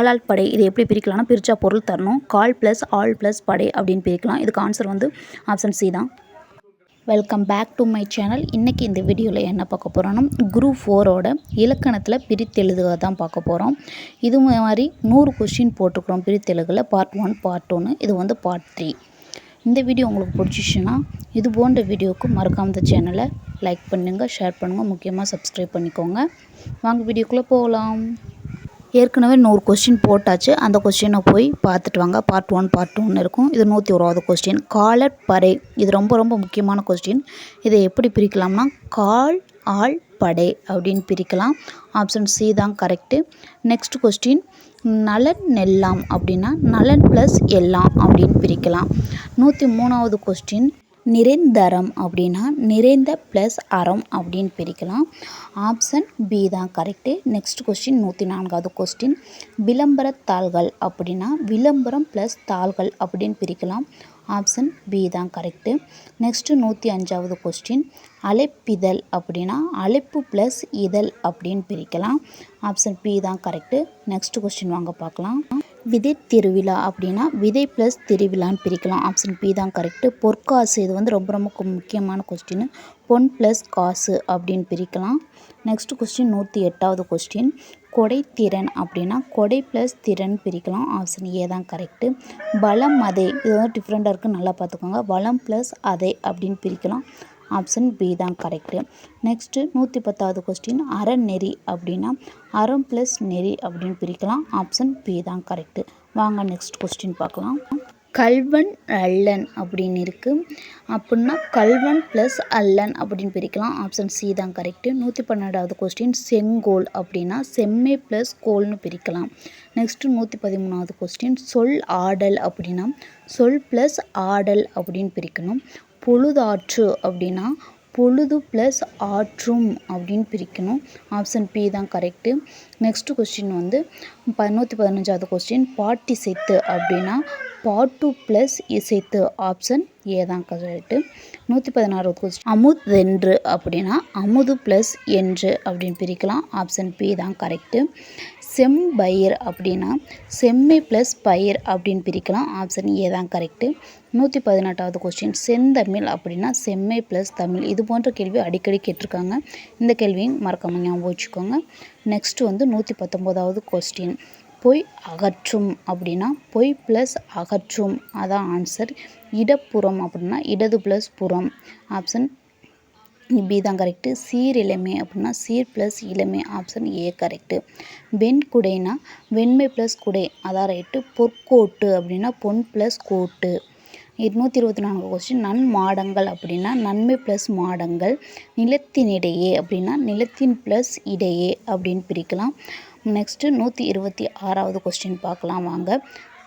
காலால் படை இது எப்படி பிரிக்கலாம்னா பிரித்தா பொருள் தரணும். கால் ப்ளஸ் ஆல் ப்ளஸ் படை அப்படின்னு பிரிக்கலாம். இதுக்கு ஆன்சர் வந்து ஆப்ஷன் சி தான். Welcome back to my channel இன்றைக்கி இந்த வீடியோவில் என்ன பார்க்க போகிறோன்னா குரூப் ஃபோரோட இலக்கணத்தில் பிரித்தெழுதுக தான் பார்க்க போகிறோம் இது மாதிரி நூறு கொஷின் போட்டிருக்கிறோம் பிரித்தெழுகில் பார்ட் ஒன் பார்ட் ஒன்று இது வந்து பார்ட் த்ரீ இந்த வீடியோ உங்களுக்கு பிடிச்சிச்சுன்னா இது போன்ற வீடியோவுக்கு மறக்காம இந்த சேனலை லைக் பண்ணுங்கள் ஷேர் பண்ணுங்கள் முக்கியமாக சப்ஸ்கிரைப் பண்ணிக்கோங்க. வாங்க வீடியோக்குள்ளே போகலாம். ஏற்கனவே நூறு கொஸ்டின் போட்டாச்சு. அந்த கொஸ்டினை போய் பார்த்துட்டு வாங்க. பார்ட் ஒன் பார்ட் டூன்னு இருக்கும். இது நூற்றி ஓராவது கொஸ்டின் காலர் படை. இது ரொம்ப ரொம்ப முக்கியமான கொஸ்டின் இதை எப்படி பிரிக்கலாம்னா கால் ஆள் படை அப்படின்னு பிரிக்கலாம். ஆப்ஷன் சி தான் கரெக்டு நெக்ஸ்ட் கொஸ்டின் நலன் நெல்லாம் அப்படின்னா நலன் ப்ளஸ் எல்லாம் அப்படின்னு பிரிக்கலாம். நூற்றி மூணாவது கொஸ்டின் நிரந்தரம் அப்படின்னா நிறைந்த ப்ளஸ் அறம் அப்படின்னு பிரிக்கலாம். ஆப்ஷன் பி தான் கரெக்டு நெக்ஸ்ட் கொஸ்டின் நூற்றி நான்காவது கொஸ்டின் விளம்பரத்தாள்கள் அப்படின்னா விளம்பரம் ப்ளஸ் தாள்கள் அப்படின்னு பிரிக்கலாம். ஆப்ஷன் பி தான் கரெக்டு நெக்ஸ்ட்டு நூற்றி அஞ்சாவது கொஸ்டின் அழைப்பிதழ் அப்படின்னா அழைப்பு ப்ளஸ் இதழ் அப்படின்னு பிரிக்கலாம். ஆப்ஷன் பி தான் கரெக்டு நெக்ஸ்ட் கொஸ்டின் வாங்க பார்க்கலாம். விதை திருவிழா அப்படின்னா விதை ப்ளஸ் திருவிழான்னு பிரிக்கலாம். ஆப்ஷன் பி தான் கரெக்டு பொற்காசு இது வந்து ரொம்ப ரொம்ப முக்கியமான கொஸ்டின் பொன் ப்ளஸ் காசு அப்படின்னு பிரிக்கலாம். நெக்ஸ்ட் கொஸ்டின் நூற்றி எட்டாவது கொஸ்டின் கொடை திறன் அப்படின்னா கொடை ப்ளஸ் திறன் பிரிக்கலாம். ஆப்ஷன் ஏ தான் கரெக்டு பலம் அதே. இது வந்து டிஃப்ரெண்ட்டாக இருக்குது நல்லா பார்த்துக்கோங்க. பலம் ப்ளஸ் அதே அப்படின்னு பிரிக்கலாம். ஆப்ஷன் பி தான் கரெக்டு நெக்ஸ்ட்டு நூற்றி பத்தாவது கொஸ்டின் அறநெறி அப்படின்னா அறம் ப்ளஸ் நெறி அப்படின்னு பிரிக்கலாம். ஆப்ஷன் பி தான் கரெக்டு வாங்க நெக்ஸ்ட் கொஸ்டின் பார்க்கலாம். கல்வன் அல்லன் அப்படின்னு இருக்குது அப்படின்னா கல்வன் ப்ளஸ் அல்லன் அப்படின்னு பிரிக்கலாம். ஆப்ஷன் சி தான் கரெக்டு நூற்றி பன்னெண்டாவது கொஸ்டின் செங்கோல் அப்படின்னா செம்மை ப்ளஸ் கோல்னு பிரிக்கலாம். நெக்ஸ்ட்டு நூற்றி பதிமூணாவது கொஸ்டின் சொல் ஆடல் அப்படின்னா சொல் ப்ளஸ் ஆடல் அப்படின்னு பிரிக்கணும். பொழுதாற்று அப்படின்னா பொழுது ப்ளஸ் ஆற்றும் அப்படின்னு பிரிக்கணும். ஆப்ஷன் பி தான் கரெக்டு நெக்ஸ்ட்டு கொஸ்டின் வந்து ப நூற்றி பதினஞ்சாவது கொஸ்டின் பாட்டிசைத்து அப்படின்னா பாட்டு ப்ளஸ் இசைத்து ஆப்ஷன் ஏ தான் கரெக்டு நூற்றி பதினாறாவது கொஸ்டின் அமுதென்று அப்படின்னா அமுது ப்ளஸ் என்று அப்படின்னு பிரிக்கலாம். ஆப்ஷன் பி தான் கரெக்டு செம்பயிர் அப்படின்னா செம்மை ப்ளஸ் பயிர் அப்படின்னு பிரிக்கலாம். ஆப்ஷன் ஏ தான் கரெக்டு நூற்றி பதினெட்டாவது கொஸ்டின் செந்தமிழ் அப்படின்னா செம்மை ப்ளஸ் தமிழ். இது போன்ற கேள்வி அடிக்கடி கேட்டிருக்காங்க. இந்த கேள்வியும் மறக்காம ஞாபகம் வச்சுக்கோங்க. நெக்ஸ்ட்டு வந்து நூற்றி பத்தொம்போதாவது கொஸ்டின் பொய் அகற்றும் அப்படின்னா பொய் ப்ளஸ் அகற்றும். அதான் ஆன்சர் இடப்புறம் அப்படின்னா இடது ப்ளஸ் புறம். ஆப்ஷன் பி தான் கரெக்டு சீர் இளமை அப்படின்னா சீர் ப்ளஸ் இளமை ஆப்ஷன் ஏ கரெக்டு வெண் குடைனா வெண்மை ப்ளஸ் குடை அதான் ரைட்டு பொற்கோட்டு அப்படின்னா பொன் ப்ளஸ் கோட்டு. இருநூற்றி இருபத்தி நான்கு கொஸ்டின் நன் மாடங்கள் அப்படின்னா நன்மை ப்ளஸ் மாடங்கள். நிலத்தினிடையே அப்படின்னா நிலத்தின் ப்ளஸ் இடையே அப்படின்னு பிரிக்கலாம். நெக்ஸ்ட்டு நூற்றி இருபத்தி ஆறாவது கொஸ்டின் பார்க்கலாம் வாங்க.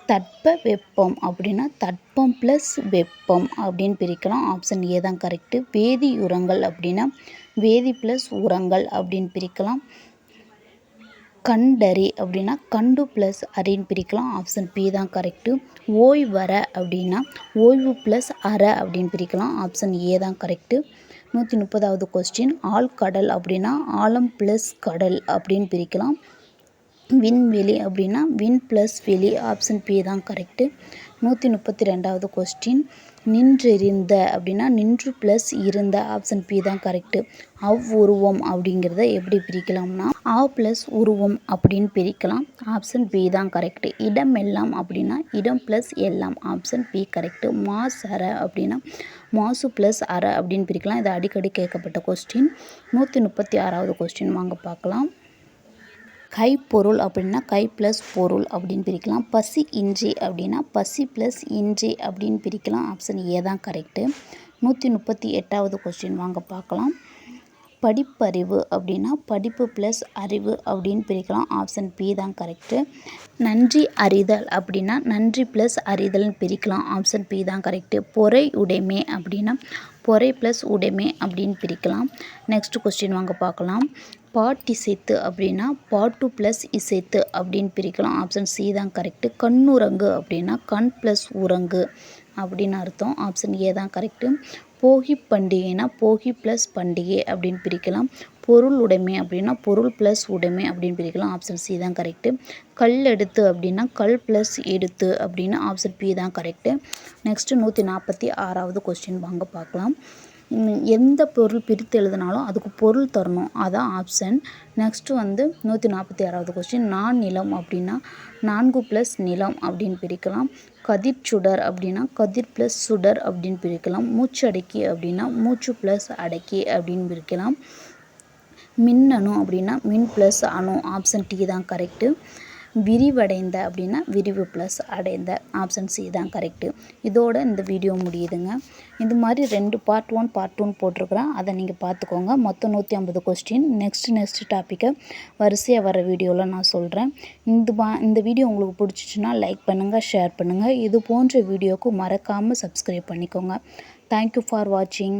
தட்ப வெப்பம் அப்படின்னா தட்பம் ப்ளஸ் வெப்பம் அப்படின்னு பிரிக்கலாம். ஆப்ஷன் ஏ தான் கரெக்டு வேதி உரங்கள் அப்படின்னா வேதி ப்ளஸ் உரங்கள் அப்படின்னு பிரிக்கலாம். கண்டறி அப்படின்னா கண்டு ப்ளஸ் அரின்னு பிரிக்கலாம். ஆப்ஷன் பி தான் கரெக்டு ஓய்வர அப்படின்னா ஓய்வு ப்ளஸ் அற அப்படின்னு பிரிக்கலாம். ஆப்ஷன் ஏ தான் கரெக்டு நூற்றி முப்பதாவது கொஸ்டின் ஆழ்கடல் அப்படின்னா ஆழம் ப்ளஸ் கடல் அப்படின்னு பிரிக்கலாம். விண்வெளி அப்படின்னா வின் ப்ளஸ் வெளி ஆப்ஷன் பி தான் கரெக்டு நூற்றி முப்பத்தி ரெண்டாவது கொஸ்டின் நின்றெறிந்த அப்படின்னா நின்று ப்ளஸ் இருந்த ஆப்ஷன் பி தான் கரெக்டு உருவம் அப்படிங்கிறத எப்படி பிரிக்கலாம்னா ஆ ப்ளஸ் உருவம் அப்படின்னு பிரிக்கலாம். ஆப்ஷன் பி தான் கரெக்டு இடம் எல்லாம் அப்படின்னா இடம் ப்ளஸ் எல்லாம் ஆப்ஷன் பி கரெக்டு மாஸ் அற அப்படின்னா மாசு ப்ளஸ் அற அப்படின்னு பிரிக்கலாம். இது அடிக்கடி கேட்கப்பட்ட கொஸ்டின் நூற்றி முப்பத்தி ஆறாவது கொஸ்டின் வாங்க பார்க்கலாம். கைப்பொருள் அப்படின்னா கை ப்ளஸ் பொருள் அப்படின்னு பிரிக்கலாம். பசி இன்றி அப்படின்னா பசி ப்ளஸ் இன்றி அப்படின்னு பிரிக்கலாம். ஆப்ஷன் ஏ தான் கரெக்டு நூற்றி முப்பத்தி எட்டாவது கொஸ்டின் வாங்க பார்க்கலாம். படிப்பறிவு அப்படின்னா படிப்பு ப்ளஸ் அறிவு அப்படின்னு பிரிக்கலாம். ஆப்ஷன் பி தான் கரெக்டு நன்றி அறிதல் அப்படின்னா நன்றி ப்ளஸ் அறிதல்னு பிரிக்கலாம். ஆப்ஷன் பி தான் கரெக்டு பொறை உடைமை அப்படின்னா பொறை ப்ளஸ் உடைமை அப்படின்னு பிரிக்கலாம். நெக்ஸ்ட் கொஸ்டின் வாங்க பார்க்கலாம். பாட்டிசைத்து அப்படின்னா பாட்டு ப்ளஸ் இசைத்து அப்படின்னு பிரிக்கலாம். ஆப்ஷன் சி தான் கரெக்டு கண்ணுரங்கு அப்படின்னா கண் ப்ளஸ் உரங்கு அப்படின்னு அர்த்தம். ஆப்ஷன் ஏ தான் கரெக்டு போகி பண்டிகைனா போகி ப்ளஸ் பண்டிகை அப்படின்னு பிரிக்கலாம். பொருள் உடைமை அப்படின்னா பொருள் ப்ளஸ் உடைமை அப்படின்னு பிரிக்கலாம். ஆப்ஷன் சி தான் கரெக்டு கல் எடுத்து அப்படின்னா கல் ப்ளஸ் எடுத்து அப்படின்னு ஆப்ஷன் பி தான் கரெக்டு நெக்ஸ்ட்டு நூற்றி நாற்பத்தி ஆறாவது கொஸ்டின் வாங்க பார்க்கலாம். எந்த பொருள் பிரித்து எழுதினாலும் அதுக்கு பொருள் தரணும். அதான் ஆப்ஷன் நெக்ஸ்ட்டு வந்து நூற்றி நாற்பத்தி ஆறாவது கொஸ்டின் நான் நிலம் அப்படின்னா நான்கு ப்ளஸ் நிலம் அப்படின்னு பிரிக்கலாம். கதிர் சுடர் அப்படின்னா கதிர் ப்ளஸ் சுடர் அப்படின்னு பிரிக்கலாம். மூச்சு அடக்கி அப்படின்னா மூச்சு ப்ளஸ் அடக்கி அப்படின்னு பிரிக்கலாம். மின்னணு அப்படின்னா மின் ப்ளஸ் அணு. ஆப்ஷன் டி தான் கரெக்டு விரிவடைந்த அப்படின்னா விரிவு ப்ளஸ் அடைந்த ஆப்ஷன் சி தான் கரெக்டு இதோட இந்த வீடியோ முடியுதுங்க. இது மாதிரி ரெண்டு பார்ட் ஒன் பார்ட் டூன்னு போட்டிருக்கிறேன். அதை நீங்கள் பார்த்துக்கோங்க. மொத்தம் நூற்றி ஐம்பது கொஸ்டின் நெக்ஸ்ட் நெக்ஸ்ட் டாப்பிக்கை வரிசையாக வர வீடியோவில் நான் சொல்கிறேன் இந்த பா இந்த வீடியோ உங்களுக்கு பிடிச்சிச்சின்னா லைக் பண்ணுங்கள் ஷேர் பண்ணுங்கள் இது போன்ற வீடியோக்கும் மறக்காமல் சப்ஸ்கிரைப் பண்ணிக்கோங்க. தேங்க்யூ ஃபார் வாட்சிங்